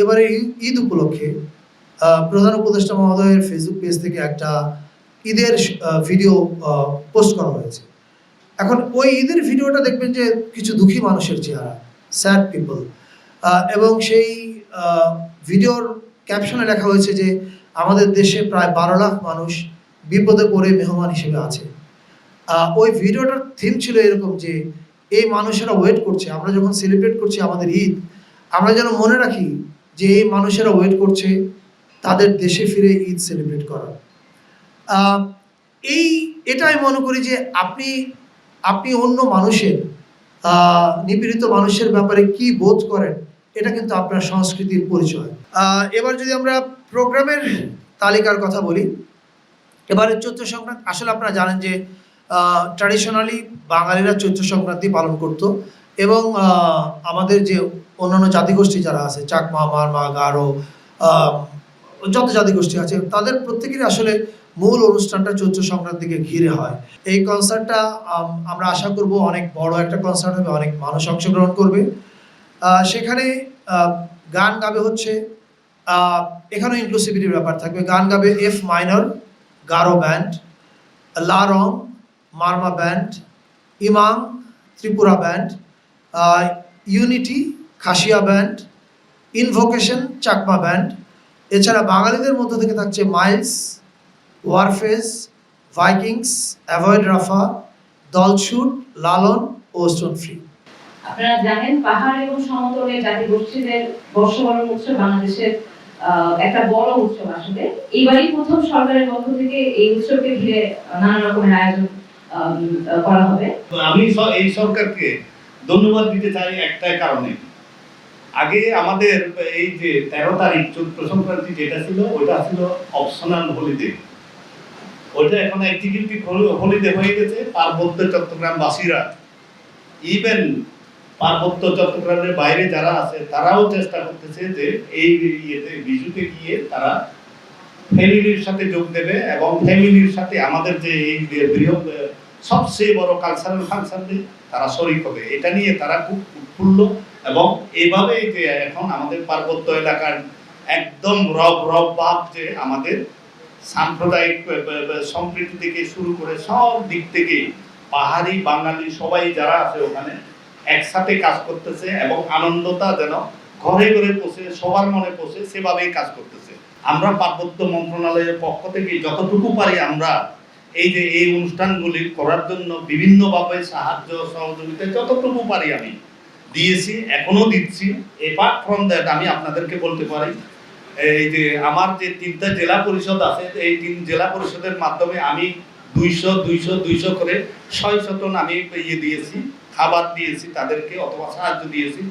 এবারে ঈদ- উপলক্ষে প্রধান উপদেষ্টা মহোদয়ের ফেসবুক পেজ থেকে একটা ঈদের ভিডিও পোস্ট করা হয়েছে। এখন ওই ঈদের ভিডিওটা দেখবেন যে কিছু দুঃখী মানুষের চেহারা স্যাড পিপল এবং সেই ভিডিওর ক্যাপশনে লেখা হয়েছে যে আমাদের দেশে প্রায় বারো লাখ মানুষ বিপদে পড়ে মেহমান হিসেবে আছে। ওই ভিডিওটার থিম ছিল এরকম যে এই মানুষেরা ওয়েট করছে, আমরা যখন সেলিব্রেট করছি আমাদের ঈদ, আমরা যেন মনে রাখি যে মানুষেরা ওয়েট করছে, তাদের দেশে ফিরে ঈদ সেলিব্রেট করা। এই, এটা আমি মনে করি যে আপনি আপনি অন্য মানুষের নিপীড়িত মানুষের ব্যাপারে কি বোধ করেন, এটা কিন্তু আপনার সংস্কৃতির পরিচয়। এবার যদি আমরা প্রোগ্রামের তালিকার কথা বলি, এবারে চৈত্র সংক্রান্তি, আসলে আপনারা জানেন যে ট্র্যাডিশনালি বাঙালিরা চৈত্র সংক্রান্তি পালন করত এবং আমাদের যে অন্যান্য জাতিগোষ্ঠী যারা আছে চাকমা মারমা গারো যত জাতিগোষ্ঠী আছে, তাদের প্রত্যেকেরই আসলে মূল অনুষ্ঠানটা চৈত্র সংক্রান্তিকে ঘিরে হয়। এই কনসার্টটা আমরা আশা করব অনেক বড় একটা কনসার্ট হবে, অনেক মানুষ অংশগ্রহণ করবে। সেখানে গান গাবে হচ্ছে এখানেও ইনক্লুসিভিটির ব্যাপার থাকবে। গান গাবে এফ মাইনর গারো ব্যান্ড লা রং, Marma band ইমাং Tripura band unity Khasia band invocation Chakma band এছাড়া বাঙালিদের মধ্য থেকে থাকছে Miles Warfaze Vikings Avoid Rafa Dalchhut Lalon ও স্টোন ফ্রি আপনারা জানেন পাহাড় এবং সমতলের জাতিগোষ্ঠীদের বর্ষবরণ উৎসব বাংলাদেশের একটা বড় উৎসব আসলে। এইবারই প্রথম সরকারের পক্ষ থেকে এই উৎসবকে ঘিরে নানা রকমের আয়োজন করা হবে। তো আমি এই সরকারকে ধন্যবাদ দিতে চাই একটাই কারণে। আগে আমাদের এই যে তেরো তারিখ, চৈত্র সংক্রান্তি যেটা ছিল, ওইটা ছিল অপশনাল হলিডে ওইটা এখন এক্সিকিউটিভ হলিডে হয়ে গেছে, পার্বত্য চট্টগ্রামবাসীরা ইভেন পার্বত্য চট্টগ্রামের বাইরে যারা আছে, তারাও চেষ্টা করতেছে যে এই ইয়েতে, বিজুতে গিয়ে তারা ফ্যামিলির সাথে যোগ দেবে এবং ফ্যামিলির সাথে আমাদের যে এই বৃহৎ, সবচেয়ে বড় কালচারাল ফাংশনে তারা শরিক হবে। এটা নিয়ে তারা খুব উৎফুল্ল এবং এইভাবে যে এখন আমাদের পার্বত্য এলাকার একদম রব রব ভাব যে আমাদের সাম্প্রদায়িক সম্প্রীতি থেকে শুরু করে সব দিক থেকে পাহাড়ি, বাঙালি সবাই যারা আছে ওখানে একসাথে কাজ করতেছে এবং আনন্দটা যেন ঘরে ঘরে পৌঁছে সবার মনে পৌঁছে সেভাবেই কাজ করতেছে। আমরা পার্বত্য মন্ত্রণালয়ের পক্ষ থেকে যতটুকু পারি আমরা এই যে এই অনুষ্ঠানগুলি করার জন্য বিভিন্নভাবে সাহায্য, সহযোগিতা, যতটুকু পারি আমি দিয়েছি, এখনও দিচ্ছি। এপার্ট ফ্রম দ্যাট আমি আপনাদেরকে বলতে পারি, এই যে আমার যে তিনটা জেলা পরিষদ আছে, এই তিন জেলা পরিষদের মাধ্যমে আমি দুইশো দুইশো দুইশো করে ছয় শতন আমি ইয়ে দিয়েছি, খাবার দিয়েছি, তাদেরকে অথবা সাহায্য দিয়েছি।